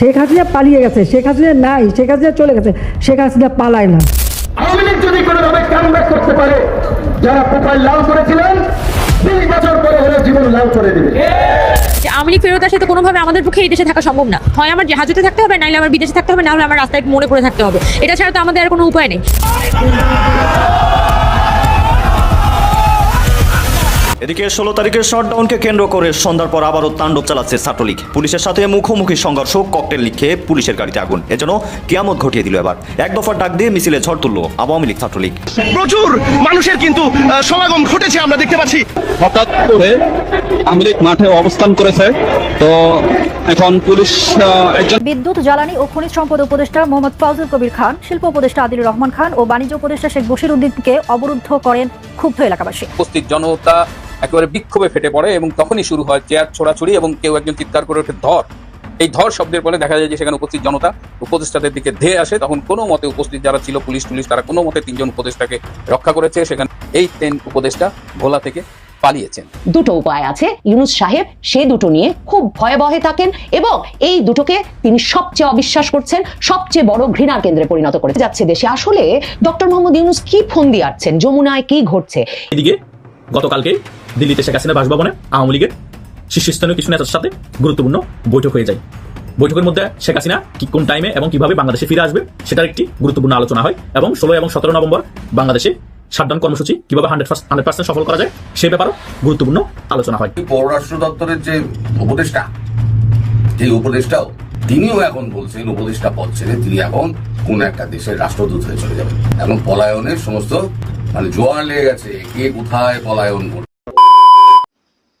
শেখ হাসিনা পালিয়ে গেছে শেখ হাসিনা নাই শেখ হাসিনা চলে গেছে শেখ হাসিনা পালায় না। আওয়ামী লীগ যদি কোনোভাবে কামব্যাক করতে পারে যারা প্রোফাইল লাল করেছিলেন বিশ বছর পরে হলে জীবন লাল করে দেবে। আওয়ামী লীগ ফেরত আসে তো কোনোভাবে আমাদের পক্ষে এই দেশে থাকা সম্ভব না। হয় আমার জাহাজতে থাকতে হবে নাহলে আমার বিদেশে থাকতে হবে নাহলে আমার রাস্তায় মনে পড়ে থাকতে হবে। এটা ছাড়া তো আমাদের আর কোনো উপায় নেই। এদিকে ষোলো তারিখের শটডাউনকে কেন্দ্র করে সন্ধ্যার পর আবারও তাণ্ডব চালাচ্ছে ছাত্রলীগ। পুলিশের সাথে মুখোমুখি সংঘর্ষ ককটেল লিখে পুলিশের গাড়িতে আগুন। এজন্য কিয়ামত ঘটিয়ে দিল এবার। এক দফার ডাক দিয়ে মিছিলে ঝড় তুলল আওয়ামী লীগ ছাত্রলীগ। প্রচুর মানুষের কিন্তু সমাগম ঘটেছে আমরা দেখতে পাচ্ছি। হঠাৎ করে আওয়ামী লীগ মাঠে অবস্থান করেছে। তো এখন পুলিশ আহ, একজন বিদ্যুৎ জ্বালানি ও খনিজ সম্পদ উপদেষ্টা মোহাম্মদ ফাউজুল কবির খান শিল্প উপদেষ্টা আদিলুর রহমান খান ও বাণিজ্য উপদেষ্টা শেখ বশির উদ্দিনকে অবরুদ্ধ করেন ক্ষুব্ধ এলাকাবাসী। উপস্থিত জনতা একেবারে বিক্ষোভে ফেটে পড়ে এবং তখনই শুরু হয় চেয়ার ছোড়াছুড়ি এবং কেউ একজন চিৎকার করে ওঠে ধর। এই ধর শব্দের ফলে দেখা যায় যে সেখানে উপস্থিত জনতা উপদেষ্টাদের দিকে ধেয়ে আসে। তখন কোনো মতে উপস্থিত যারা ছিল পুলিশ টুলিশ তারা কোনো মতে তিনজন উপদেষ্টাকে রক্ষা করেছে। সেখানে এই তিন উপদেষ্টা ভোলা থেকে পালিয়েছেন। দুটো উপায় আছে। ইউনুস সাহেব সে দুটো নিয়ে খুব ভয়ে ভয়ে থাকেন এবং এই দুটোকে তিনি সবচেয়ে অবিশ্বাস করছেন সবচেয়ে বড় ঘৃণার কেন্দ্রে পরিণত করে। যাচ্ছে দেশে। আসলে ডক্টর মোহাম্মদ ইউনুস কি ফোন দিয়ে আসছেন যমুনায় কি ঘটছে? এদিকে গতকালকে দিল্লিতে শেখ হাসিনা বাসভবনে আওয়ামী লীগের শীর্ষস্থানীয় কিছু নেতার সাথে গুরুত্বপূর্ণ বৈঠক হয়ে যায়। বৈঠকের মধ্যে শেখ হাসিনা কি কোন টাইমে এবং কীভাবে বাংলাদেশে ফিরে আসবে সেটার একটি গুরুত্বপূর্ণ আলোচনা হয় এবং ষোলো এবং সতেরো নভেম্বর বাংলাদেশে শাটডাউন কর্মসূচি কীভাবে হান্ড্রেড হান্ড্রেড পার্সেন্ট সফল করা যায় সে ব্যাপারেও গুরুত্বপূর্ণ আলোচনা হয়। পররাষ্ট্র দপ্তরের যে উপদেষ্টা যে উপদেষ্টাও তিনিও এখন বলছেন, উপদেষ্টা পদ ছেড়ে তিনি এখন কোন একটা দেশের রাষ্ট্রদূত হয়ে চলে যাবেন। এখন পলায়নের সমস্ত মানে জোয়ার লেগে গেছে, কে কোথায় পলায়ন করবে?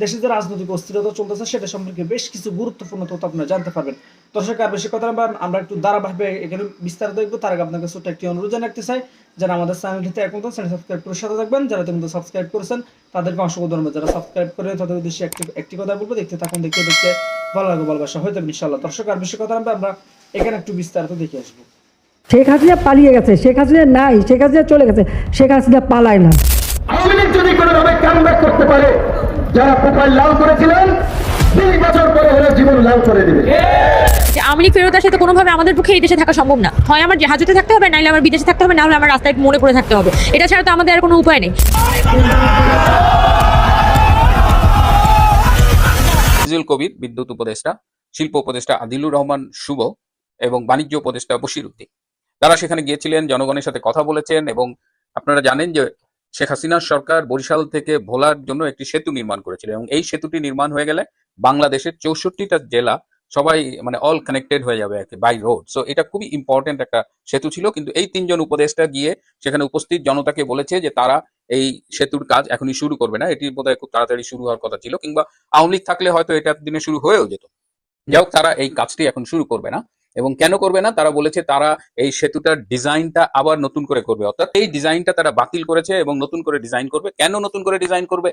দেশে যে রাজনৈতিক অস্থিরতা চলতেছে সেটা সম্পর্কে বেশ কিছু গুরুত্বপূর্ণ তথ্য আপনারা জানতে পারবেন। দর্শক আর বেশি কথা না আমরা একটু ধারাবাহিকভাবে এখানে বিস্তারিত দেখব। তার আগে আপনাকে ছোট্ট একটি অনুরোধ জানাতে চাই যারা আমাদের চ্যানেলটিতে এখন তো চ্যানেল সাবস্ক্রাইব করে সাথে থাকবেন। যারা ইতিমধ্যে সাবস্ক্রাইব করেছেন তাদেরকে অসংখ্য ধন্যবাদ। যারা সাবস্ক্রাইব করে তাদের উদ্দেশ্যে একটি একটি কথা বলব দেখতে থাকুন দেখতে দেখতে ভালো লাগবে ভালোবাসা হয়তো ইনশাল্লাহ দর্শক আর বেশি কথা না আমরা এখানে একটু বিস্তারিত দেখে আসব। শেখ হাসিনা পালিয়ে গেছে শেখ হাসিনা নাই শেখ হাসিনা চলে গেছে শেখ হাসিনা পালায় না। আওয়ামী লীগ যদি কোনোভাবে কামব্যাক করতে পারে যারা প্রোফাইল লাল করেছিলেন বিশ বছর পরে হলে জীবন লাল করে দেবে। যে আওয়ামী লীগ ফেরত আসে তো কোনোভাবে আমাদের পক্ষে এই দেশে থাকা সম্ভব না। হয় আমার জাহাজতে থাকতে হবে নাহলে আমার বিদেশে থাকতে হবে নাহলে আমার রাস্তায় মনে পড়ে থাকতে হবে। এটা ছাড়া তো আমাদের আর কোনো উপায় নেই। ফিজুল কবির বিদ্যুৎ উপদেষ্টা শিল্প উপদেষ্টা আদিলুর রহমান শুভ এবং বাণিজ্য উপদেষ্টা বশির উদ্দিন। তারা সেখানে গিয়েছিলেন জনগণের সাথে কথা বলেছেন এবং আপনারা জানেন যে শেখ হাসিনার সরকার বরিশাল থেকে ভোলার জন্য একটি সেতু নির্মাণ করেছিল এবং এই সেতুটি নির্মাণ হয়ে গেলে বাংলাদেশের চৌষট্টিটা জেলা সবাই মানে অল কানেক্টেড হয়ে যাবে আর কি বাই রোড সো এটা খুবই ইম্পর্টেন্ট একটা সেতু ছিল, কিন্তু এই তিনজন উপদেষ্টা গিয়ে সেখানে উপস্থিত জনতাকে বলেছে যে তারা এই সেতুর কাজ এখনই শুরু করবে না, এটি বোধহয় খুব তাড়াতাড়ি শুরু হওয়ার কথা ছিল, কিংবা আওয়ামী লীগ থাকলে হয়তো এটা দিনে শুরু হয়েও যেত। যাই তারা এই কাজটি এখন শুরু করবে না। এবং কেন করবে না? তারা বলেছে তারা এই সেতুটার ডিজাইনটা আবার নতুন করে করবে। অর্থাৎ এই ডিজাইনটা তারা বাতিল করেছে এবং নতুন করে ডিজাইন করবে। কেন নতুন করে ডিজাইন করবে?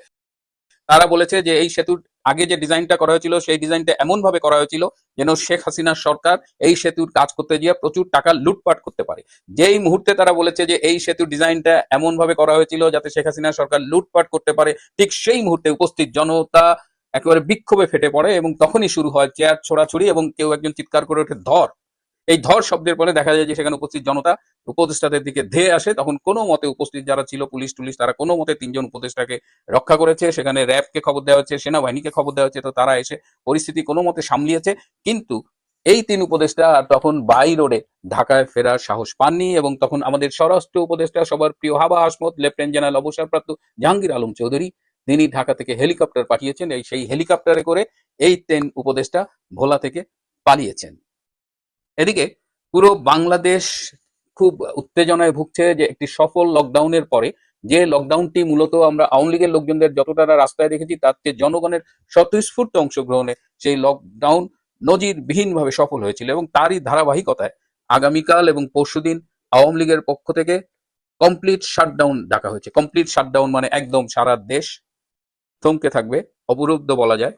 তারা বলেছে যে এই সেতুর আগে যে ডিজাইনটা করা হয়েছিল, সেই ডিজাইনটা এমন ভাবে করা হয়েছিল যেন শেখ হাসিনার সরকার এই সেতুর কাজ করতে গিয়ে প্রচুর টাকা লুটপাট করতে পারে। যেই মুহূর্তে তারা বলেছে যে এই সেতুর ডিজাইনটা এমন ভাবে করা হয়েছিল যাতে শেখ হাসিনার সরকার লুটপাট করতে পারে, ঠিক সেই মুহূর্তে উপস্থিত জনতা একেবারে বিক্ষোভে ফেটে পড়ে এবং তখনই শুরু হয় চেয়ার ছোড়াছুড়ি এবং কেউ একজন চিৎকার করে ওঠে ধর। এই ধর শব্দের পরে দেখা যায় যে সেখানে উপস্থিত জনতা উপদেষ্টাদের দিকে ধেয়ে আসে। তখন কোনো মতে উপস্থিত যারা ছিল, পুলিশ টুলিশ, তারা কোনো মতে তিনজন উপদেষ্টাকে রক্ষা করেছে। সেখানে র্যাবকে খবর দেওয়া হচ্ছে, সেনাবাহিনীকে খবর দেওয়া হচ্ছে, তো তারা এসে পরিস্থিতি কোনো মতে সামলিয়েছে। কিন্তু এই তিন উপদেষ্টা আর তখন বাই রোডে ঢাকায় ফেরার সাহস পাননি এবং তখন আমাদের স্বরাষ্ট্র উপদেষ্টা সবার প্রিয় হাবা আসমত লেফটেন্যান্ট জেনারেল অবসরপ্রাপ্ত জাহাঙ্গীর আলম চৌধুরী তিনি ঢাকা থেকে হেলিকপ্টার পাঠিয়েছেন, এই সেই হেলিকপ্টারে করে এই তিন উপদেষ্টা ভোলা থেকে পালিয়েছেন। এদিকে পুরো বাংলাদেশ খুব উত্তেজনায় ভুগছে যে একটি সফল লকডাউনের পরে যে লকডাউনটি মূলত আমরা আওয়ামী লীগের লোকজনদের যতটা রাস্তায় দেখেছি, তার চেয়ে জনগণের স্বতঃস্ফূর্ত অংশগ্রহণে সেই লকডাউন নজিরবিহীনভাবে সফল হয়েছিল এবং তারই ধারাবাহিকতায় আগামীকাল এবং পরশুদিন আওয়ামী লীগের পক্ষ থেকে কমপ্লিট শাটডাউন ডাকা হয়েছে। কমপ্লিট শাটডাউন মানে একদম সারা দেশ থমকে থাকবে অবরুদ্ধ বলা যায়।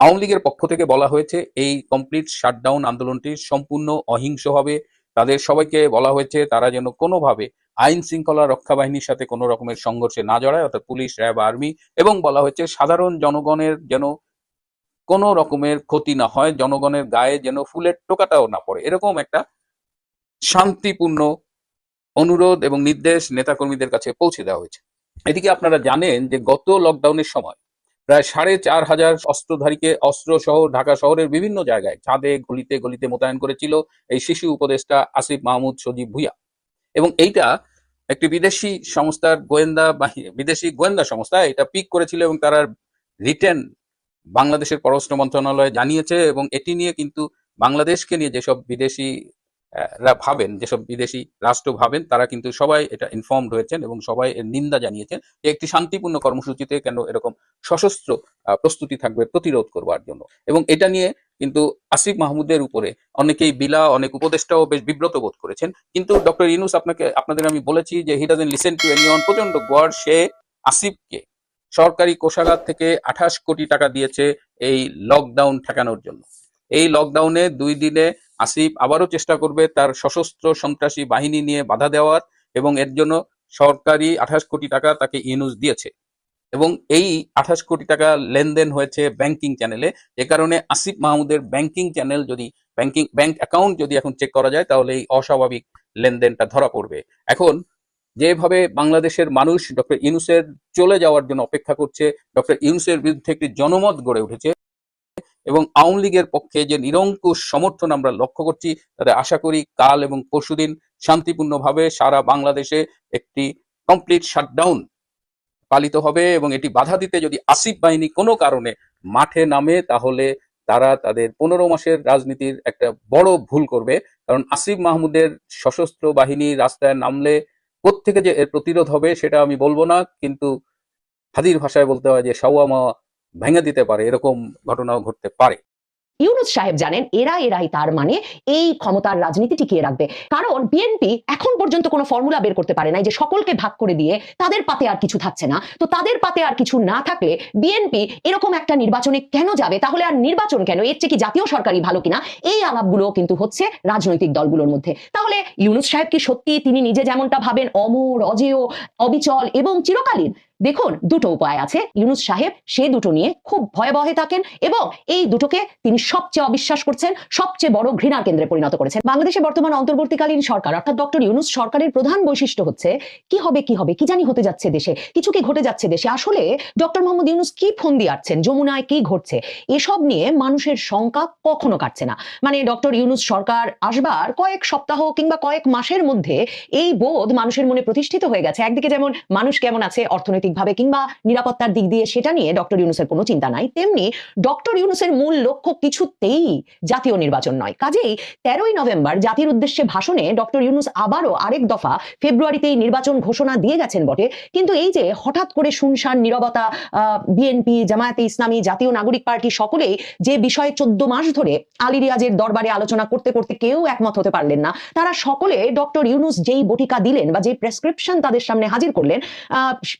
আওয়ামী লীগের পক্ষ থেকে বলা হয়েছে, এই কমপ্লিট শাটডাউন আন্দোলনটি সম্পূর্ণ অহিংস হবে। তাদের সবাইকে বলা হয়েছে, তারা যেন কোনোভাবে আইন শৃঙ্খলা রক্ষা বাহিনীর সাথে কোনো রকমের সংঘর্ষে না জড়ায়, অর্থাৎ পুলিশ, র্যাব, আর্মি এবং বলা হয়েছে, সাধারণ জনগণের যেন কোনো রকমের ক্ষতি না হয়, জনগণের গায়ে যেন ফুলের টোকাটাও না পড়ে। এরকম একটা শান্তিপূর্ণ অনুরোধ এবং নির্দেশ নেতাকর্মীদের কাছে পৌঁছে দেওয়া হয়েছে। এদিকে আপনারা জানেন যে গত লকডাউনের সময় প্রায় সাড়ে চার হাজার অস্ত্রধারীকে অস্ত্র সহ ঢাকা শহরের বিভিন্ন জায়গায় ছাদে, গলিতে গলিতে মোতায়েন করেছিল এই শিশু উপদেষ্টা আসিফ মাহমুদ সজীব ভুইয়া। এবং এইটা একটি বিদেশি সংস্থার গোয়েন্দা বিদেশি গোয়েন্দা সংস্থা, এটা পিক করেছিল এবং তারা রিটেন বাংলাদেশের পররাষ্ট্র মন্ত্রণালয় জানিয়েছে এবং এটি নিয়ে কিন্তু বাংলাদেশকে নিয়ে যেসব বিদেশি ভাবেন, যেসব বিদেশি রাষ্ট্র ভাবেন, তারা কিন্তু সবাই এটা ইনফর্মড হয়েছেন এবং সবাই এর নিন্দা জানিয়েছেন যে একটি শান্তিপূর্ণ কর্মসূচিতে কেন এরকম সশস্ত্র প্রস্তুতি থাকবে প্রতিরোধ করবার জন্য। এবং এটা নিয়ে কিন্তু আসিফ মাহমুদের উপরে অনেকেই বিলা, অনেক উপদেষ্টাও বেশ বিব্রত বোধ করেছেন। কিন্তু ডক্টর ইনুস আপনাকে, আপনাদের আমি বলেছি যে he doesn't listen to anyone প্রচণ্ড গড় সে আসিফকে সরকারি কোষাগার থেকে আঠাশ কোটি টাকা দিয়েছে এই লকডাউন ঠেকানোর জন্য। এই লকডাউনে দুই দিনে আসিফ আবারও চেষ্টা করবে তার সশস্ত্র সন্ত্রাসী বাহিনী নিয়ে বাধা দেওয়ার এবং এর জন্য সরকারি আঠাশ কোটি টাকা তাকে ইউনুস দিয়েছে। এবং এই আঠাশ কোটি টাকা লেনদেন হয়েছে ব্যাংকিং চ্যানেলে যে কারণে আসিফ মাহমুদের ব্যাংকিং চ্যানেল যদি ব্যাংকিং ব্যাংক অ্যাকাউন্ট যদি এখন চেক করা যায়, তাহলে এই অস্বাভাবিক লেনদেনটা ধরা পড়বে। এখন যেভাবে বাংলাদেশের মানুষ ডক্টর ইউনুসের চলে যাওয়ার জন্য অপেক্ষা করছে, ডক্টর ইউনুসের বিরুদ্ধে একটি জনমত গড়ে উঠেছে এবং আওয়ামী লীগের পক্ষে যে নিরঙ্কুশ সমর্থন আমরা লক্ষ্য করছি, তাতে আশা করি কাল এবং পরশুদিন শান্তিপূর্ণভাবে সারা বাংলাদেশে একটি কমপ্লিট শাটডাউন পালিত হবে এবং এটি বাধা দিতে যদি আসিফ বাহিনী কোনো কারণে মাঠে নামে, তাহলে তারা তাদের পনেরো মাসের রাজনীতির একটা বড় ভুল করবে। কারণ আসিফ মাহমুদের সশস্ত্র বাহিনী রাস্তায় নামলে কোত্থেকে যে এর প্রতিরোধ হবে, সেটা আমি বলব না। কিন্তু হাদির ভাষায় বলতে হয় যে সাওয়ামা ভেঙে দিতে পারে, এরকম ঘটনাও ঘটতে পারে। ইউনুস সাহেব জানেন এরা এরাই তার মানে এই ক্ষমতার রাজনীতি টিকিয়ে রাখবে। কারণ বিএনপি এখন পর্যন্ত কোনো ফর্মুলা বের করতে পারে নাই যে সকলকে ভাগ করে দিয়ে তাদের পাতে আর কিছু থাকছে না। তো তাদের পাতে আর কিছু না থাকলে বিএনপি এরকম একটা নির্বাচনে কেন যাবে? তাহলে আর নির্বাচন কেন? এর চেয়ে কি জাতীয় সরকারই ভালো কিনা? এই আলাপগুলো কিন্তু হচ্ছে রাজনৈতিক দলগুলোর মধ্যে। তাহলে ইউনুস সাহেব কি সত্যি তিনি নিজে যেমনটা ভাবেন, অমর, অজেয়, অবিচল এবং চিরকালীন দেখুন, দুটো উপায় আছে। ইউনুস সাহেব সে দুটো নিয়ে খুব ভয়াবহে থাকেন এবং এই দুটোকে তিনি সবচেয়ে অবিশ্বাস করছেন, সবচেয়ে বড় ঘৃণা কেন্দ্রে পরিণত করেছেন। বাংলাদেশে বর্তমান অন্তর্বর্তীকালীন সরকার, অর্থাৎ ডক্টর ইউনুস সরকারের প্রধান বৈশিষ্ট্য হচ্ছে, কি হবে কি হবে, কি জানি হতে যাচ্ছে দেশে, কিছু কি ঘটে যাচ্ছে দেশে। আসলে ডক্টর মোহাম্মদ ইউনুস কি ফোন দিয়ে আসছেন যমুনায় কি ঘটছে, এসব নিয়ে মানুষের শঙ্কা কখনো কাটছে না। মানে ডক্টর ইউনুস সরকার আসবার কয়েক সপ্তাহ কিংবা কয়েক মাসের মধ্যে এই বোধ মানুষের মনে প্রতিষ্ঠিত হয়ে গেছে। একদিকে যেমন মানুষ কেমন আছে অর্থনৈতিকভাবে কিংবা নিরাপত্তার দিক দিয়ে সেটা নিয়ে ডক্টর ইউনুসের কোনো চিন্তা নাই। তেমনি ডক্টর ইউনুসের মূল লক্ষ্য কিছুতেই জাতীয় নির্বাচন নয়। কাজেই তেরোই নভেম্বর জাতির উদ্দেশ্যে ভাষণে ডক্টর ইউনুস আবারও আরেক দফা ফেব্রুয়ারিতেই নির্বাচন ঘোষণা দিয়ে গেছেন বটে। কিন্তু এই যে হঠাৎ করে শুনশান, নিরবতা বিএনপি, জামায়াতে ইসলামী, জাতীয় নাগরিক পার্টি সকলেই যে বিষয়ে চোদ্দ মাস ধরে আলী রিয়াজের দরবারে আলোচনা করতে করতে কেউ একমত হতে পারলেন না, তারা সকলে ডক্টর ইউনুস যেই বটিকা দিলেন বা যেই প্রেসক্রিপশন তাদের সামনে হাজির করলেন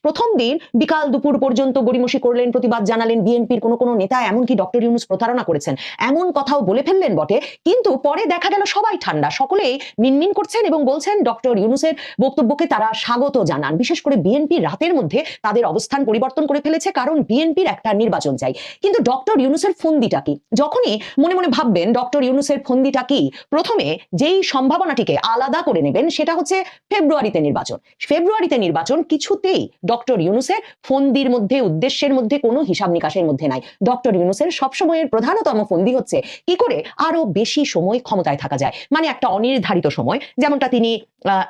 প্রথম দিন বিকাল দুপুর পর্যন্ত গড়িমসি করলেন, প্রতিবাদ জানালেন বিএনপির কোনো কোনো নেতা, এমনকি ডক্টর ইউনুস প্রতারণা করেছেন। এমন কথাও বলে ফেললেন বটে, কিন্তু পরে দেখা গেল সবাই ঠান্ডা। সকলেই মিনমিন করছেন এবং বলছেন, ডক্টর ইউনুসের বক্তব্যকে তারা স্বাগত জানান। বিশেষ করে বিএনপি রাতের মধ্যে তাদের অবস্থান পরিবর্তন করে ফেলেছে, কারণ বিএনপির একটা নির্বাচন চাই। কিন্তু ডক্টর ইউনুসের ফন্দিটা কি? যখনই মনে মনে ভাববেন, ডক্টর ইউনুসের ফন্দিটা কি? প্রথমে যেই সম্ভাবনাটিকে আলাদা করে নেবেন, সেটা হচ্ছে ফেব্রুয়ারিতে নির্বাচন। ফেব্রুয়ারিতে নির্বাচন কিছুতেই ডক্টর ইউনুসের ফন্দির মধ্যে, উদ্দেশ্যের মধ্যে কোনো হিসাব নিকাশের মধ্যে নাই। ডক্টর ইউনুসের সবসময়ের প্রধানতম ফন্দি হচ্ছে কি করে আরও বেশি সময় ক্ষমতায় থাকা যায়। মানে একটা অনির্ধারিত সময়, যেমনটা তিনি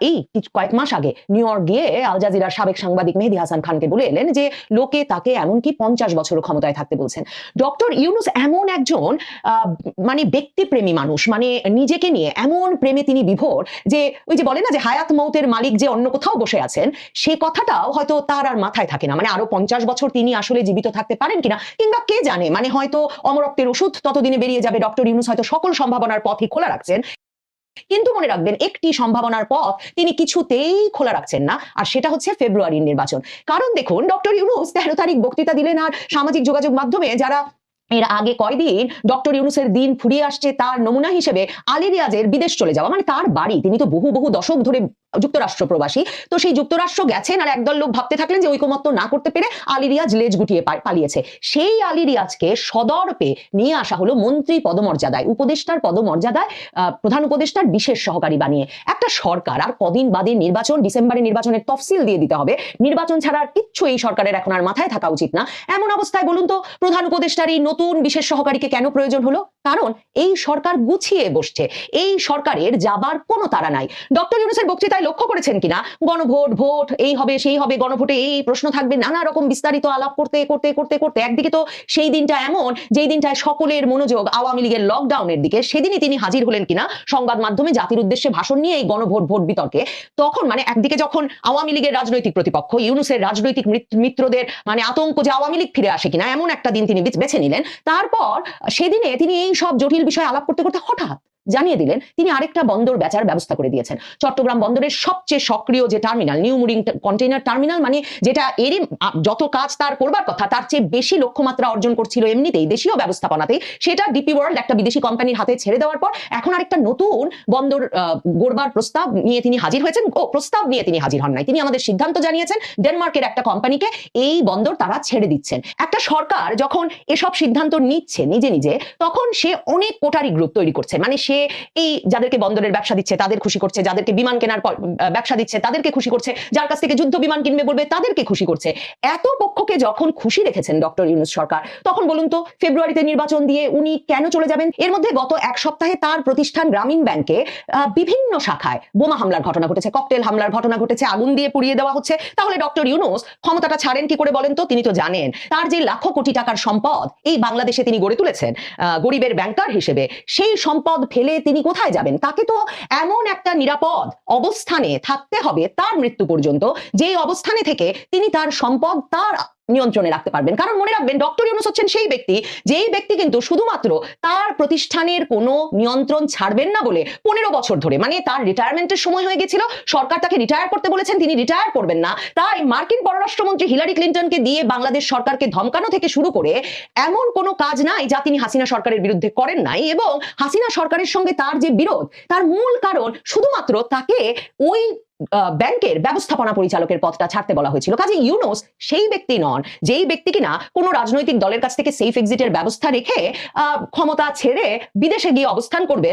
এই কয়েক মাস আগে নিউ ইয়র্ক গিয়ে আল জাজিরার সাবেক সাংবাদিক মেহেদি হাসান খানকে বলে এলেন যে লোকে তাকে এমনকি পঞ্চাশ বছর ক্ষমতায় থাকতে বলছেন। ডক্টর ইউনুস এমন একজন মানে ব্যক্তিপ্রেমী মানুষ মানে নিজেকে নিয়ে এমন প্রেমে তিনি বিভোর যে ওই যে বলে না যে হায়াত মৌতের মালিক যে অন্য কোথাও বসে আছেন, সে কথাটাও হয়তো তার আর মাথায় থাকে না। মানে আরও পঞ্চাশ বছর তিনি আসলে জীবিত থাকতে পারেন কিনা, কিংবা কে জানে? মানে হয়তো অমরত্বের ওষুধ ততদিনে বেরিয়ে যাবে। ডক্টর ইউনুস হয়তো সকল সম্ভাবনার পথই খোলা রাখছেন। কিন্তু মনে রাখবেন, একটি সম্ভাবনার পথ তিনি কিছুতেই খোলা রাখছেন না, আর সেটা হচ্ছে ফেব্রুয়ারির নির্বাচন। কারণ দেখুন, ডক্টর ইউনুস তেরো তারিখ বক্তৃতা দিলেন, আর সামাজিক যোগাযোগ মাধ্যমে যারা এর আগে কয়দিন ডক্টর ইউনুসের দিন ফুরিয়ে আসছে, তার নমুনা হিসেবে আলী রিয়াজের বিদেশ চলে যাওয়া মানে তার বাড়ি, তিনি তো বহু বহু দশক ধরে যুক্তরাষ্ট্র প্রবাসী। তো সেই যুক্তরাষ্ট্র গেছেন আর একদল লোক ভাবতে থাকলেন যে ঐকমত্য না করতে পেরে আলী রিয়াজ লেজ গুটিয়ে পালিয়েছে। সেই আলী রিয়াজকে সদর্পে নিয়ে আসা হলো মন্ত্রী পদমর্যাদায়, উপদেষ্টার পদমর্যাদায় প্রধান উপদেষ্টার বিশেষ সহকারী বানিয়ে। একটা সরকার, আর কদিন বাদে নির্বাচন, ডিসেম্বরে নির্বাচনের তফসিল দিয়ে দিতে হবে। নির্বাচন ছাড়া আর কিচ্ছু এই সরকারের এখন আর মাথায় থাকা উচিত না। এমন অবস্থায় বলুন তো, প্রধান উপদেষ্টার এই নতুন বিশেষ সহকারীকে কেন প্রয়োজন হলো? কারণ এই সরকার গুছিয়ে বসছে। এই সরকারের যাবার কোনো তারা নাই। ডক্টর ইউনুসের বক্তৃতায় লক্ষ্য করেছেন কিনা? গণভোট, ভোট, এই হবে, সেই হবে, গণভোটে এই প্রশ্ন থাকবে, নানা রকম বিস্তারিত আলাপ করতে করতে করতে করতে। একদিকে তো সেই দিনটা এমন, যেই দিনটায় সকলের মনোযোগ আওয়ামী লীগের লকডাউনের দিকে, সেদিনই তিনি হাজির হলেন কিনা? সংবাদ মাধ্যমে জাতির উদ্দেশ্যে ভাষণ নিয়ে এই গণভোট, ভোট বিতর্কে। তখন মানে একদিকে যখন আওয়ামী লীগের রাজনৈতিক প্রতিপক্ষ, ইউনুসের রাজনৈতিক মিত্রদের মানে আতঙ্ক যে আওয়ামী লীগ ফিরে আসে কিনা, এমন একটা দিন তিনি বেছ- নিলেন। তারপর সেদিনে তিনি এই সব জটিল বিষয়ে আলাপ করতে করতে হঠাৎ জানিয়ে দিলেন, তিনি আরেকটা বন্দর বেচার ব্যবস্থা করে দিয়েছেন। চট্টগ্রাম বন্দরের সবচেয়ে সক্রিয় যে terminal new mooring container terminal মানে যেটা এরই যত কাজ তার করবার কথা, তার চেয়ে বেশি লক্ষ্যমাত্রা অর্জন করছিল এমনিতেই দেশীয় ব্যবস্থাপনাতেই। সেটা ডিপি ওয়ার্ল্ড একটা বিদেশি কোম্পানির হাতে ছেড়ে দেওয়ার পর, এখন আরেকটা নতুন বন্দর গড়বার প্রস্তাব নিয়ে তিনি হাজির হয়েছেন। ও, প্রস্তাব নিয়ে তিনি হাজির হন নাই। তিনি আমাদের সিদ্ধান্ত জানিয়েছেন ডেনমার্কের একটা কোম্পানিকে এই বন্দর তারা ছেড়ে দিচ্ছেন। একটা সরকার যখন এসব সিদ্ধান্ত নিচ্ছে নিজে নিজে, তখন সে অনেক কোটারি গ্রুপ তৈরি করছে। মানে সে এই যাদেরকে বন্দরের ব্যবসা দিচ্ছে, তাদের খুশি করছে, যাদেরকে বিমান কেনার ব্যবসা দিচ্ছে, তাদেরকে খুশি করছে, যার কাছ থেকে যুদ্ধ বিমান কিনবে বলবে, তাদেরকে খুশি করছে। এত পক্ষকে যখন খুশি রেখেছেন ডক্টর ইউনুস সরকার, তখন বলুন তো, ফেব্রুয়ারিতে নির্বাচন দিয়ে উনি কেন চলে যাবেন? এর মধ্যে গত এক সপ্তাহে তার প্রতিষ্ঠান গ্রামীণ ব্যাংকে বিভিন্ন শাখায় বোমা হামলার ঘটনা ঘটেছে, ককটেল হামলার ঘটনা ঘটেছে, আগুন দিয়ে পুড়িয়ে দেওয়া হচ্ছে। তাহলে ডক্টর ইউনুস ক্ষমতাটা ছাড়েন কি করে বলেন তো? তিনি তো জানেন, তার যে লাখো কোটি টাকার সম্পদ, এই বাংলাদেশে তিনি গড়ে তুলেছেন গরিবের ব্যাংকার হিসেবে, সেই সম্পদ ফেলে তিনি কোথায় যাবেন? তাকে তো এমন একটা নিরাপদ অবস্থানে থাকতে হবে তার মৃত্যু পর্যন্ত। যে অবস্থানে থেকে তিনি তার সম্পদ, তার নিয়ন্ত্রণে রাখতে পারবেন। কারণ মনে রাখবেন ডক্টর ইউনুস হচ্ছেন সেই ব্যক্তি, যেই ব্যক্তি কিন্তু শুধুমাত্র তার প্রতিষ্ঠানের কোনো নিয়ন্ত্রণ ছাড়বেন না বলে পনেরো বছর ধরে মানে তার রিটায়ারমেন্টের সময় হয়ে গেছিল, সরকার তাকে রিটায়ার করতে বলেছেন, তিনি রিটায়ার করবেন না। তাই মার্কিন পররাষ্ট্রমন্ত্রী হিলারি ক্লিন্টনকে দিয়ে বাংলাদেশ সরকারকে ধমকানো থেকে শুরু করে এমন কোনো কাজ নাই যা তিনি হাসিনা সরকারের বিরুদ্ধে করেন নাই এবং হাসিনা সরকারের সঙ্গে তার যে বিরোধ, তার মূল কারণ শুধুমাত্র তাকে ওই ব্যাংকের ব্যবস্থাপনা পরিচালকের পদটা ছাড়তে বলা হয়েছিল। কাজে ইউনোস সেই ব্যক্তি নন, যেই ব্যক্তি কিনা কোনো রাজনৈতিক দলের কাছ থেকে সেফ এক্সিটের ব্যবস্থা রেখে ক্ষমতা ছেড়ে বিদেশে গিয়ে অবস্থান করবে।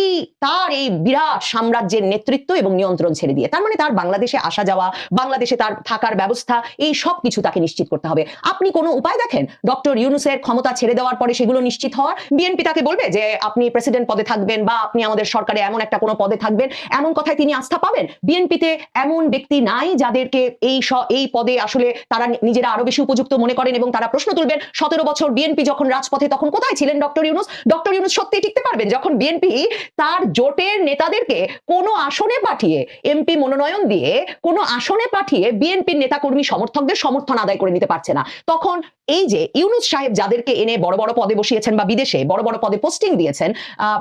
এই তার এই বিরাট সাম্রাজ্যের নেতৃত্ব এবং নিয়ন্ত্রণ ছেড়ে দিয়ে। তার মানে তার বাংলাদেশে আসা যাওয়া, বাংলাদেশে তার থাকার ব্যবস্থা, এই সব কিছু তাকে নিশ্চিত করতে হবে। আপনি কোনো উপায় দেখেন? ডক্টর ইউনুসের ক্ষমতা ছেড়ে দেওয়ার পরে সেগুলো নিশ্চিত হওয়ার? বিএনপি তাকে বলবে যে, আপনি প্রেসিডেন্ট পদে থাকবেন বা আপনি আমাদের সরকারে এমন একটা কোনো পদে থাকবেন, এমন কথায় তিনি আস্থা পাবেন? বিএনপিতে এমন ব্যক্তি নাই যাদেরকে এই এই পদে আসলে তারা নিজেরা আরও বেশি উপযুক্ত মনে করেন এবং তারা প্রশ্ন তুলবেন, সতেরো বছর বিএনপি যখন রাজপথে তখন কোথায় ছিলেন ডক্টর ইউনুস? ডক্টর ইউনুস সত্যি টিকতে পারবেন, যখন বিএনপি তার জোটের নেতাদেরকে কোনো আসনে পাঠিয়ে এমপি মনোনয়ন দিয়ে কোনো আসনে পাঠিয়ে বিএনপির নেতাকর্মী সমর্থকদের সমর্থন আদায় করে নিতে পারছে না। তখন এই যে ইউনুস সাহেব যাদেরকে এনে বড় বড় পদে বসিয়েছেন বা বিদেশে বড় বড় পদে পোস্টিং দিয়েছেন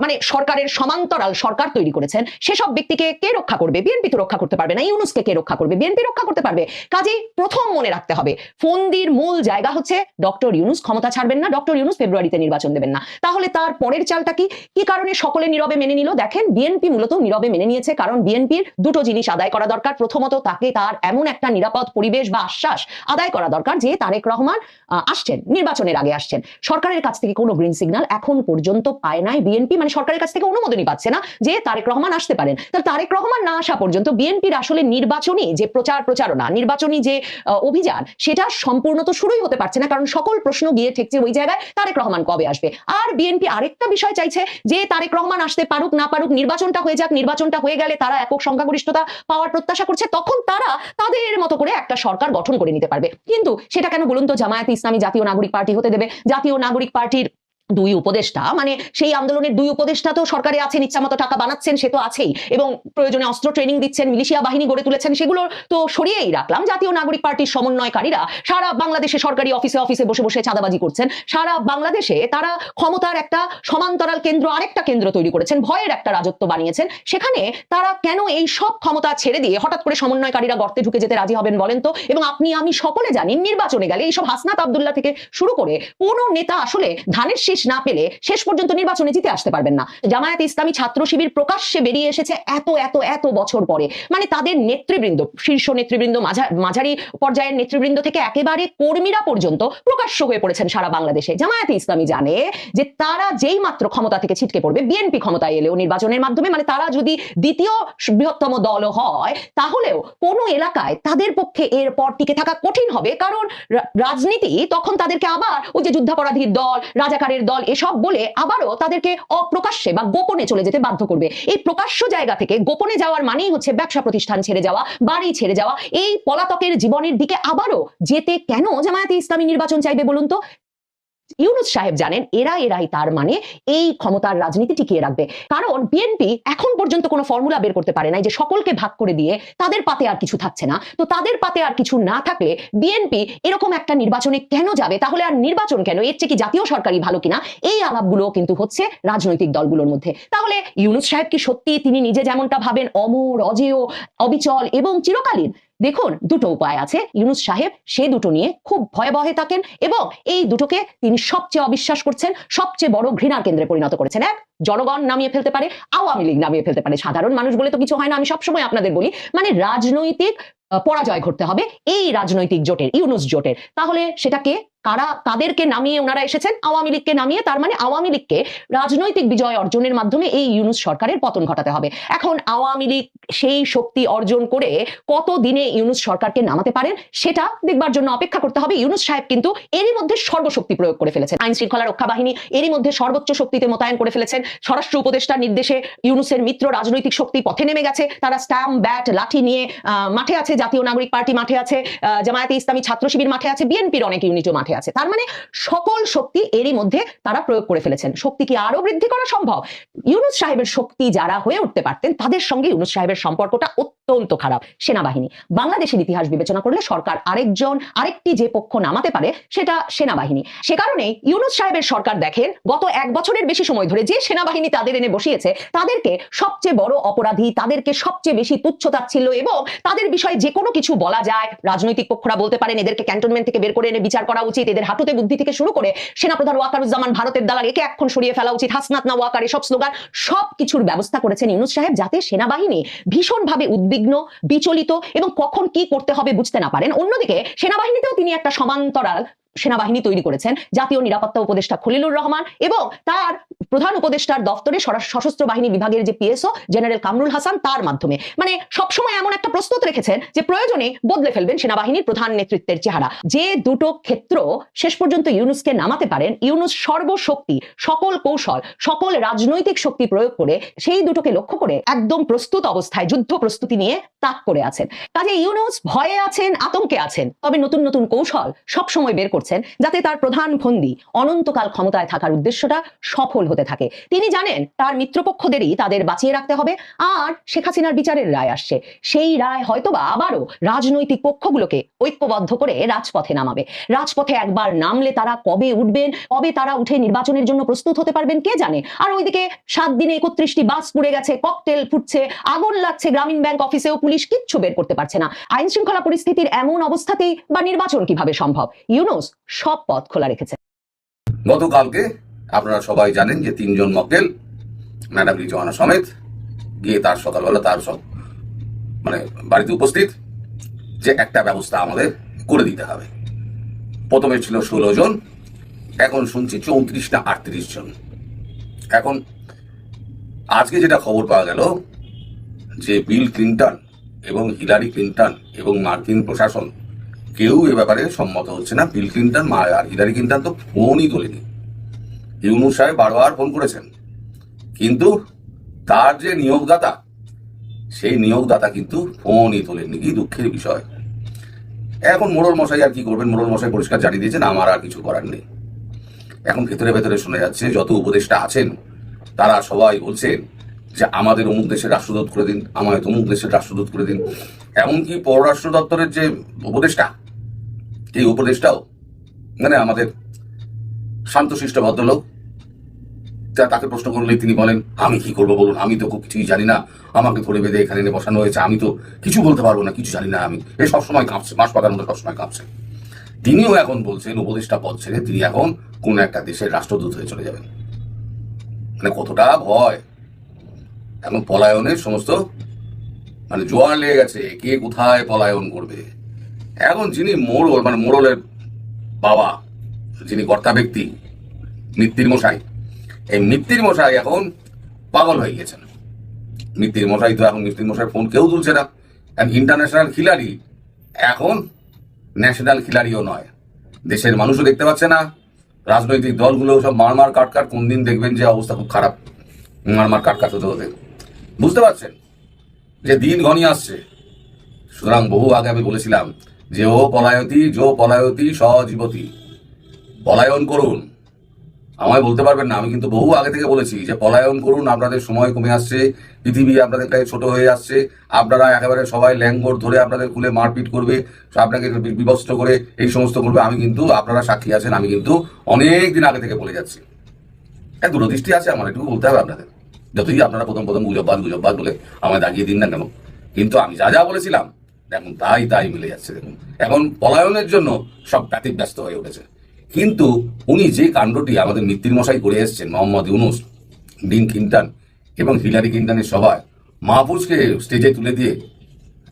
মানে সরকারের সমান্তরাল সরকার তৈরি করেছেন, সেসব ব্যক্তিকে কে রক্ষা করবে? বিএনপি তো রক্ষা করতে পারবে না, ইউনুসকে কে রক্ষা করবে? বিএনপি রক্ষা করতে পারবে। কাজেই প্রথম মনে রাখতে হবে, ফন্দির মূল জায়গা হচ্ছে ডক্টর ইউনুস, ক্ষমতা ছাড়বেন না, ডক্টর ইউনুস ফেব্রুয়ারিতে নির্বাচন দেবেন না। তাহলে তার পরের চালটা কি? কি কারণে সকলে নীরবে মেনে নিল। দেখেন বিএনপি মূলত নীরবে মেনে নিয়েছে, কারণ বিএনপির দুটো জিনিস আদায় করা দরকার। প্রথমত, তাকে তার এমন একটা নিরাপদ পরিবেশ বা আশ্বাস আদায় করা দরকার যে তারেক রহমান আসছেন, নির্বাচনের আগে আসছেন। সরকারের কাছ থেকে কোনো গ্রিন সিগন্যাল এখন পর্যন্ত পায় নাই বিএনপি মানে সরকারের কাছ থেকে অনুমোদনই পাচ্ছে না যে তারেক রহমান আসতে পারেন। তাহলে তারেক রহমান না আসা পর্যন্ত বিএনপির আসলে নির্বাচনী যে প্রচার প্রচারণা, নির্বাচনী যে অভিযান, সেটা সম্পূর্ণ তো শুরুই হতে পারছে না, কারণ সকল প্রশ্ন গিয়ে ঠেকছে ওই জায়গায় তারেক রহমান কবে আসবে। আর বিএনপি আরেকটা বিষয় চাইছে যে তারেক রহমান আসতে পারুক, না পারুক, নির্বাচনটা হয়ে যাক, নির্বাচনটা হয়ে গেলে তারা একক সংখ্যাগরিষ্ঠতা পাওয়ার প্রত্যাশা করছে, তখন তারা তাদের মতো করে একটা সরকার গঠন করে নিতে পারবে। কিন্তু সেটা কেন বলুন তো? জামায়াতে ইসলামী জাতীয় নাগরিক পার্টি হতে দেবে। জাতীয় নাগরিক পার্টির দুই উপদেষ্টা মানে সেই আন্দোলনের দুই উপদেষ্টা তো সরকারে আছেন, ইচ্ছামতো টাকা বানাচ্ছেন, সে তো আছেই। এবং প্রয়োজনে অস্ত্র ট্রেনিং দিচ্ছেন, মিলিশিয়া বাহিনী গড়ে তুলেছেন, সেগুলো তো সরিয়েই রাখলাম। জাতীয় নাগরিক পার্টির সমন্বয়কারীরা সারা বাংলাদেশে সরকারি অফিসে অফিসে বসে বসে চাঁদাবাজি করছেন। সারা বাংলাদেশে তারা ক্ষমতার একটা সমান্তরাল কেন্দ্র, আরেকটা কেন্দ্র তৈরি করেছেন, ভয়ের একটা রাজত্ব বানিয়েছেন। সেখানে তারা কেন এই সব ক্ষমতা ছেড়ে দিয়ে হঠাৎ করে সমন্বয়কারীরা গর্তে ঢুকে যেতে রাজি হবেন বলেন তো? এবং আপনি, আমি সকলে জানি, নির্বাচনে গেলে এইসব হাসনাত আবদুল্লাহ থেকে শুরু করে কোন নেতা আসলে ধানের শীষ না পেলে শেষ পর্যন্ত নির্বাচনে জিতে আসতে পারবেন না। জামায়াত ইসলামী ছাত্র শিবির প্রকাশ্যে বেরিয়ে এসেছে এত এত এত বছর পরে। মানে তাদের নেতৃবৃন্দ, শীর্ষ নেতৃবৃন্দ মাঝারি পর্যায়ের নেতৃবৃন্দ থেকে একেবারে কর্মীরা পর্যন্ত প্রকাশ্য হয়ে পড়েছেন সারা বাংলাদেশে। জামায়াত ইসলামী জানে যে তারা যেই মাত্র ক্ষমতা থেকে ছিটকে পড়বে, বিএনপি ক্ষমতায় এলেও নির্বাচনের মাধ্যমে মানে তারা যদি দ্বিতীয় বৃহত্তম দল হয়, তাহলেও কোনো এলাকায় তাদের পক্ষে এর পর টিকে থাকা কঠিন হবে। কারণ রাজনীতি তখন তাদেরকে আবার ওই যে যুদ্ধাপরাধীর দল, রাজাকারের দল এসব বলে আবারও তাদেরকে অপ্রকাশ্যে বা গোপনে চলে যেতে বাধ্য করবে। এই প্রকাশ্য জায়গা থেকে গোপনে যাওয়ার মানেই হচ্ছে ব্যবসা প্রতিষ্ঠান ছেড়ে যাওয়া, বাড়ি ছেড়ে যাওয়া। এই পলাতকের জীবনের দিকে আবারও যেতে কেন জামায়াতে ইসলামী নির্বাচন চাইবে বলুন তো? ইউনুস সাহেব জানেন এরা এরাই তার মানে এই ক্ষমতার রাজনীতি টিকিয়ে রাখবে। কারণ বিএনপি এখন পর্যন্ত কোনো ফর্মুলা বের করতে পারে নাই যে সকলকে ভাগ করে দিয়ে তাদের পাতে আর কিছু থাকছে না। তো তাদের পাতে আর কিছু না থাকলে বিএনপি এরকম একটা নির্বাচনে কেন যাবে? তাহলে আর নির্বাচন কেন? এর চেয়ে কি জাতীয় সরকারি ভালো কিনা? এই আলাপগুলো কিন্তু হচ্ছে রাজনৈতিক দলগুলোর মধ্যে। তাহলে ইউনুস সাহেব কি সত্যি তিনি নিজে যেমনটা ভাবেন অমর, অজেয়, অবিচল এবং চিরকালীন দেখুন, দুটো উপায় আছে। ইউনুস সাহেব সে দুটো নিয়ে খুব ভয়াবহে থাকেন এবং এই দুটোকে তিনি সবচেয়ে অবিশ্বাস করছেন, সবচেয়ে বড় ঘৃণার কেন্দ্রে পরিণত করেছেন। এক, জনগণ নামিয়ে ফেলতে পারে, আওয়ামী লীগ নামিয়ে ফেলতে পারে। সাধারণ মানুষ বলে তো কিছু হয় না, আমি সবসময় আপনাদের বলি। মানে রাজনৈতিক পরাজয় ঘটতে হবে। এই রাজনৈতিক জোটের, ইউনুস জোটের। তাহলে সেটাকে কারা তাদেরকে নামিয়ে ওনারা এসেছেন আওয়ামী লীগকে নামিয়ে, তার মানে আওয়ামী লীগকে রাজনৈতিক বিজয় অর্জনের মাধ্যমে এই ইউনুস সরকারের পতন ঘটাতে হবে। এখন আওয়ামী লীগ সেই শক্তি অর্জন করে কত দিনে ইউনুস সরকারকে নামাতে পারেন সেটা দেখবার জন্য অপেক্ষা করতে হবে। ইউনুস সাহেব কিন্তু এরই মধ্যে সর্বশক্তি প্রয়োগ করে ফেলেছেন। আইন শৃঙ্খলা রক্ষা বাহিনী এরই মধ্যে সর্বোচ্চ শক্তিতে মোতায়েন করে ফেলেছেন। স্বরাষ্ট্র উপদেষ্টার নির্দেশে ইউনুসের মিত্র রাজনৈতিক শক্তি পথে নেমে গেছে। তারা স্ট্যাম্প, ব্যাট, লাঠি নিয়ে মাঠে আছে। জাতীয় নাগরিক পার্টি মাঠে আছে। জামায়াতে ইসলামী ছাত্র শিবির মাঠে আছে। বিএনপির অনেক ইউনিটও মাঠে আছে। তার মানে সকল শক্তি এরই মধ্যে তারা প্রয়োগ করে ফেলেছেন। শক্তি কি আরও বৃদ্ধি করা সম্ভব? ইউনুস সাহেবের শক্তি যারা হয়ে উঠতে পারতেন, তাদের সঙ্গে ইউনুস সাহেবের সম্পর্কটা অত্যন্ত খারাপ। সেনাবাহিনী। বাংলাদেশের ইতিহাস বিবেচনা করলে সরকার আরেকজন, আরেকটি যে পক্ষ নামাতে পারে, সেটা সেনাবাহিনী। সে কারণে ইউনুস সাহেবের সরকার দেখেন, গত এক বছরের বেশি সময় ধরে যে সেনাবাহিনী তাদের এনে বসিয়েছে, তাদেরকে সবচেয়ে বড় অপরাধী, তাদেরকে সবচেয়ে বেশি তুচ্ছ তাচ্ছিল্য এবং তাদের বিষয়ে যে কোনো কিছু বলা যায়, রাজনৈতিক পক্ষরা বলতে পারেন, এদেরকে ক্যান্টনমেন্ট থেকে বের করে এনে বিচার করা উচিত এদের হাঁটুতে বুদ্ধি থেকে শুরু করে সেনাপ্রধান ওয়াকারুজ্জামান ভারতের দালাল একে এখন সরিয়ে ফেলা উচিত। হাসনাত না ওয়াকার এসব স্লোগান সব কিছুর ব্যবস্থা করেছেন ইউনুস সাহেব যাতে সেনাবাহিনী ভীষণভাবে উদ্বিগ্ন, বিচলিত এবং কখন কি করতে হবে বুঝতে না পারেন। অন্যদিকে সেনাবাহিনীতেও তিনি একটা সমান্তরাল সেনাবাহিনী তৈরি করেছেন। জাতীয় নিরাপত্তা উপদেষ্টা খলিলুর রহমান এবং তার প্রধান উপদেষ্টার দপ্তরে সশস্ত্র বাহিনী বিভাগের যে পিএসও জেনারেল কামরুল হাসান, তার মাধ্যমে। মানে সবসময় এমন একটা প্রস্তুত রেখেছেন যে প্রয়োজনে বদলে ফেলবেন সেনাবাহিনীর প্রধান নেতৃত্বের চেহারা। যে দুটো ক্ষেত্র শেষ পর্যন্ত ইউনুসকে নামাতে পারেন, ইউনুস সর্বশক্তি, সকল কৌশল, সকল রাজনৈতিক শক্তি প্রয়োগ করে সেই দুটোকে লক্ষ্য করে একদম প্রস্তুত অবস্থায়, যুদ্ধ প্রস্তুতি নিয়ে তাক করে আছেন। কাজে ইউনুস ভয়ে আছেন, আতঙ্কে আছেন। তবে নতুন নতুন কৌশল সবসময় বের করছেন যাতে তার প্রধান ফন্দি অনন্তকাল ক্ষমতায় থাকার উদ্দেশ্যটা সফল হতে থাকে। তিনি জানেন তার মিত্রপক্ষদেরই তাদের বাঁচিয়ে রাখতে হবে আর শেখ হাসিনার বিচারের রায় আসছে। সেই রায় হয়তোবা আবারও রাজনৈতিক পক্ষগুলোকে ঐক্যবদ্ধ করে রাজপথে নামাবে। রাজপথে একবার নামলে তারা কবে উঠবেন, কবে তারা উঠে নির্বাচনের জন্য প্রস্তুত হতে পারবেন কে জানে? আর ওইদিকে সাত দিনে একত্রিশটি বাস পুড়ে গেছে, ককটেল ফুটছে, আগুন লাগছে, গ্রামীণ ব্যাংক অফিসেও পুলিশ কিচ্ছু বের করতে পারছে না। আইন শৃঙ্খলা পরিস্থিতির এমন অবস্থাতেই বা নির্বাচন কীভাবে সম্ভব? ইউনুস সব পথ খোলা রেখেছে। গতকালকে আপনারা সবাই জানেন যে তিনজন মক্কেল ম্যাডাম রিজওয়ানা সমেত, গিয়ে তার সকালবেলা তার সব মানে বাড়িতে উপস্থিত, যে একটা ব্যবস্থা আমাদের করে দিতে হবে। প্রথমে ছিল ষোলো জন, এখন শুনছি চৌত্রিশ না আটত্রিশ জন। এখন আজকে যেটা খবর পাওয়া গেল, যে বিল ক্লিন্টন এবং হিলারি ক্লিন্টন এবং মার্কিন প্রশাসন কেউ এ ব্যাপারে সম্মত হচ্ছে না। বিল ক্লিন্টন আর হিলারি ক্লিন্টন তো ফোনই তোলেনি। ইউনুস সাহেব বারবার ফোন করেছেন। কিন্তু তার যে নিয়োগদাতা, সেই নিয়োগদাতা কিন্তু ফোনই তোলেননি। কি দুঃখের বিষয়। এখন মোড়ল মশাই আর কি করবেন? মোড়ল মশাই পরিষ্কার জানিয়ে দিয়েছেন, আমার আর কিছু করার নেই। এখন ভেতরে ভেতরে শোনা যাচ্ছে, যত উপদেষ্টা আছেন, তারা সবাই বলছেন যে, আমাদের অমুক দেশের রাষ্ট্রদূত করে দিন, আমায় অমুক দেশের রাষ্ট্রদূত করে দিন। এমনকি পররাষ্ট্র দপ্তরের যে উপদেষ্টা এই উপদেশটাও মানে আমাদের শান্তশিষ্ট ভদ্রলোক, তা- তাকে প্রশ্ন করলে তিনি বলেন, আমি কি করব বলুন? আমি তো খুব কিছুই জানি না। আমাকে ধরে বেঁধে এখানে এনে বসানো হয়েছে। আমি তো কিছু বলতে পারব না, কিছু জানি না আমি। এই সবসময় কাঁপছে মাস পাতার মধ্যে সবসময় কাঁপছে। তিনিও এখন বলছেন উপদেষ্টা পদ ছেড়ে তিনি এখন কোন একটা দেশের রাষ্ট্রদূত হয়ে চলে যাবেন। মানে কতটা ভয়। এখন পলায়নের সমস্ত মানে জোয়ার লেগে গেছে, কে কোথায় পলায়ন করবে? এখন যিনি মোড়ল মানে মোড়লের বাবা, যিনি কর্তা ব্যক্তি মৃত্যুর মশাই, এই মৃত্যুর মশাই এখন পাগল হয়ে গেছেন। মৃত্যুর মশাই তো এখন মৃত্যুর মশাই ফোন কেউ তুলছে না। এখন ইন্টারন্যাশনাল খিলাড়ি এখন ন্যাশনাল খিলাড়িও নয়। দেশের মানুষও দেখতে পাচ্ছে না। রাজনৈতিক দলগুলো সব মারমার কাটকাট, কোন দিন দেখবেন যে অবস্থা খুব খারাপ। মারমার কাটকাট হতে হতে। বুঝতে পারছেন যে দিন ঘনিয়ে আসছে। সুতরাং বহু আগে আমি বলেছিলাম যে ও পলায়তী, যো পলায়তী সজীবতী পলায়ন করুন। আমায় বলতে পারবেন না, আমি কিন্তু বহু আগে থেকে বলেছি যে পলায়ন করুন, আপনাদের সময় কমে আসছে, পৃথিবী আপনাদের কাছে ছোট হয়ে আসছে, আপনারা একেবারে সবাই ল্যাঙ্গর ধরে আপনাদের খুলে মারপিট করবে, আপনাকে বি- বিবস্ত্র করে এই সমস্ত করবে, আমি কিন্তু, আপনারা সাক্ষী আছেন, আমি কিন্তু অনেক দিন আগে থেকে বলে যাচ্ছি। এক দূরদৃষ্টি আছে, আমার একটু বলতে হবে আপনাদের। যতই আপনারা প্রথম প্রথম গুজববাদ গুজববাদ বলে আমায় দাগিয়ে দিন না কেন, কিন্তু আমি যা যা বলেছিলাম এখন তাই তাই মিলে যাচ্ছে, দেখুন। এখন পলায়নের জন্য সব ব্যস্ত হয়ে উঠেছে। কিন্তু উনি যে কাণ্ডটি আমাদের মশাই করে এসেছেন, মোহাম্মদ ইউনুস, ডিন কিন্টান এবং হিলারি কিন্টানের সভায়, মাহফুজকে স্টেজে তুলে দিয়ে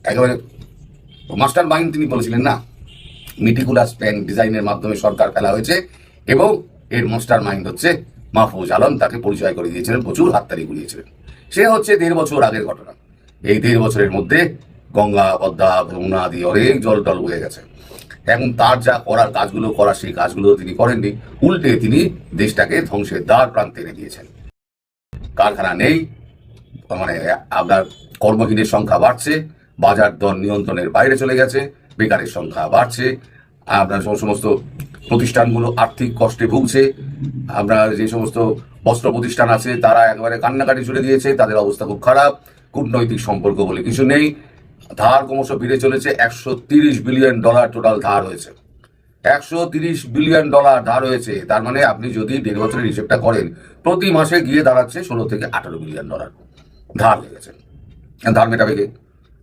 একেবারে মাস্টার মাইন্ড তিনি বলেছিলেন, না মিটিকুলাস প্ল্যান ডিজাইনের মাধ্যমে সরকার ফেলা হয়েছে এবং এর মাস্টার মাইন্ড হচ্ছে মাহফুজ আলম, তাকে পরিচয় করে দিয়েছিলেন, প্রচুর হাততালি গুলিয়েছিলেন। সে হচ্ছে দেড় বছর আগের ঘটনা। এই দেড় বছরের মধ্যে গঙ্গা, পদ্মা, যমুনা আদি অনেক জল টল বয়ে গেছে। এখন তার যা করার কাজগুলো করার সেই কাজগুলো তিনি করেননি, উল্টে তিনি দেশটাকে ধ্বংসের দ্বার প্রান্তে এনে দিয়েছেন। কারখানা নেই মানে আপনার কর্মহীনের সংখ্যা বাড়ছে, বাজার দর নিয়ন্ত্রণের বাইরে চলে গেছে, বেকারের সংখ্যা বাড়ছে, আপনার সমস্ত প্রতিষ্ঠানগুলো আর্থিক কষ্টে ভুগছে, আপনার যে সমস্ত বস্ত্র প্রতিষ্ঠান আছে, তারা একেবারে কান্নাকাটি চলে দিয়েছে, তাদের অবস্থা খুব খারাপ, কূটনৈতিক সম্পর্ক বলে কিছু নেই ধার ক্রমশ বেড়ে চলেছে, একশো বিলিয়ন ডলার টোটাল ধার হয়েছে। একশো বিলিয়ন ডলার ধার হয়েছে, তার মানে আপনি যদি দেড় বছরের হিসেবটা করেন, প্রতি মাসে গিয়ে দাঁড়াচ্ছে ষোলো থেকে আঠারো বিলিয়ন ডলার ধার হয়ে গেছে। ধার মেটাবে কে?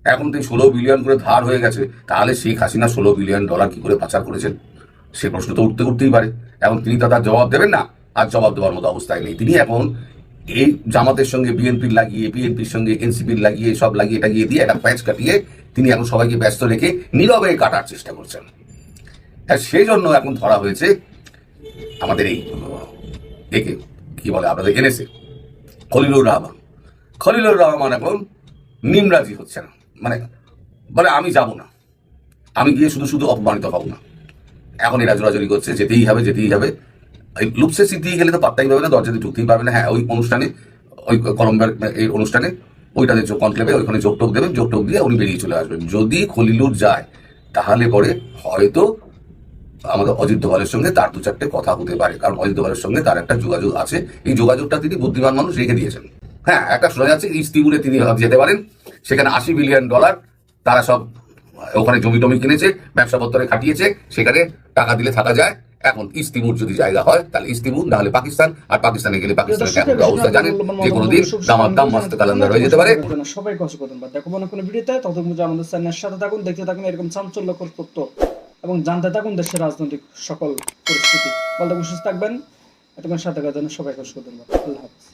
এখন তো ষোলো বিলিয়ন করে ধার হয়ে গেছে, তাহলে শেখ হাসিনা ষোলো বিলিয়ন ডলার কি করে পাচার করেছেন? সে প্রশ্ন তো উঠতে উঠতেই পারে। এখন তিনি তা তার জবাব দেবেন না, আর জবাব দেওয়ার মতো অবস্থায় নেই। তিনি এখন এই জামাতের সঙ্গে বিএনপির লাগিয়ে বিএনপির সঙ্গে এনসিপির লাগিয়ে, সব লাগিয়ে টাগিয়ে দিয়ে একটা প্যাচ কাটিয়ে তিনি এখন সবাইকে ব্যস্ত রেখে নীরবে কাটার চেষ্টা করছেন। আর সেই জন্য এখন ধরা হয়েছে আমাদের এই, একে, কি বলে আপনাদের এনেছে খলিলুর রহমান। খলিলুর রহমান এখন নিমরাজি হচ্ছে না মানে বলে আমি যাব না। আমি গিয়ে শুধু শুধু অপমানিত হব না। এখন এরা জোরাজোরি করছে, যেতেই হবে যেতেই হবে। লুপসে সিদ্ধি গেলে তো পাত্তাই পাবে না, দরজাতে ঢুকতেই পারবে না। হ্যাঁ ওই অনুষ্ঠানে, ওই কলম্বিয়ার এই অনুষ্ঠানে ওইটাতে কনক্লেভে ওইখানে যোগ টোক দেবেন যোগ টোক দিয়ে উনি বেরিয়ে চলে আসবেন। যদি খলিলুর যায়, তাহলে পরে হয়তো আমাদের অজিত দোভালের সঙ্গে তার দু চারটে কথা হতে পারে। কারণ অজিত দোভালের সঙ্গে তার একটা যোগাযোগ আছে। এই যোগাযোগটা তিনি বুদ্ধিমান মানুষ রেখে দিয়েছেন। হ্যাঁ একটা শোনা যাচ্ছে ইস্তিবুলে তিনি যেতে পারেন। সেখানে আশি বিলিয়ন ডলার তারা সব, ওখানে জমি টমি কিনেছে ব্যবসা পত্রে খাটিয়েছে, সেখানে টাকা দিলে থাকা যায়। এখন ইস্তিমুর যদি জায়গা হয় তাহলে ইস্তিমুর না হলে পাকিস্তান আর পাকিস্তানে গেলে পাকিস্তানের এখন অবস্থা জানেন যে কোনো দিন দামার দাম মাস্ত কালান্দার হয়ে যেতে পারে। সবাই কষ্ট করতেন বা দেখো মনে কোনো ভিডিওতে ততক্ষণ পর্যন্ত আমাদের চ্যানেলের সাথে থাকুন দেখতে থাকুন এরকম চাঞ্চল্যকর তথ্য এবং জানতে থাকুন দেশের রাজনৈতিক সকল পরিস্থিতি। বলতে সুস্থ থাকবেন। এতক্ষণ সাথে থাকার জন্য সবাই কষ্ট করতেন আল্লাহ হাফিজ।